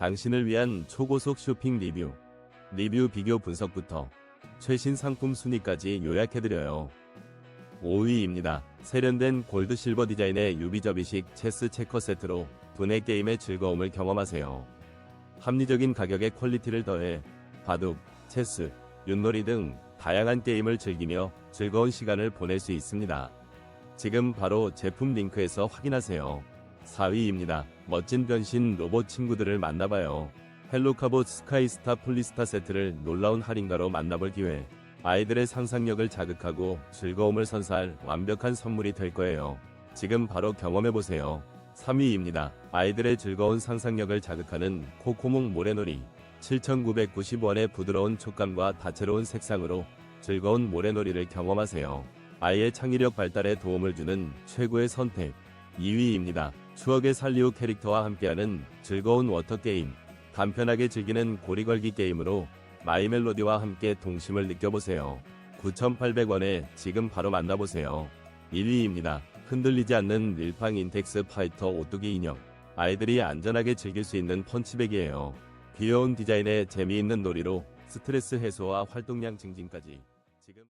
당신을 위한 초고속 쇼핑 리뷰, 리뷰 비교 분석부터 최신 상품 순위까지 요약해드려요. 5위입니다. 세련된 골드 실버 디자인의 유비접이식 체스 체커 세트로 두뇌 게임의 즐거움을 경험하세요. 합리적인 가격에 퀄리티를 더해 바둑, 체스, 윷놀이 등 다양한 게임을 즐기며 즐거운 시간을 보낼 수 있습니다. 지금 바로 제품 링크에서 확인하세요. 4위입니다. 멋진 변신 로봇 친구들을 만나봐요. 헬로카봇 스카이스타 폴리스타 세트를 놀라운 할인가로 만나볼 기회. 아이들의 상상력을 자극하고 즐거움을 선사할 완벽한 선물이 될 거예요. 지금 바로 경험해보세요. 3위입니다. 아이들의 즐거운 상상력을 자극하는 코코몽 모래놀이. 7,990원의 부드러운 촉감과 다채로운 색상으로 즐거운 모래놀이를 경험하세요. 아이의 창의력 발달에 도움을 주는 최고의 선택. 2위입니다. 추억의 살리오 캐릭터와 함께하는 즐거운 워터게임. 간편하게 즐기는 고리걸기 게임으로 마이멜로디와 함께 동심을 느껴보세요. 9,800원에 지금 바로 만나보세요. 1위입니다. 흔들리지 않는 릴팡 인텍스 파이터 오뚜기 인형. 아이들이 안전하게 즐길 수 있는 펀치백이에요. 귀여운 디자인에 재미있는 놀이로 스트레스 해소와 활동량 증진까지. 지금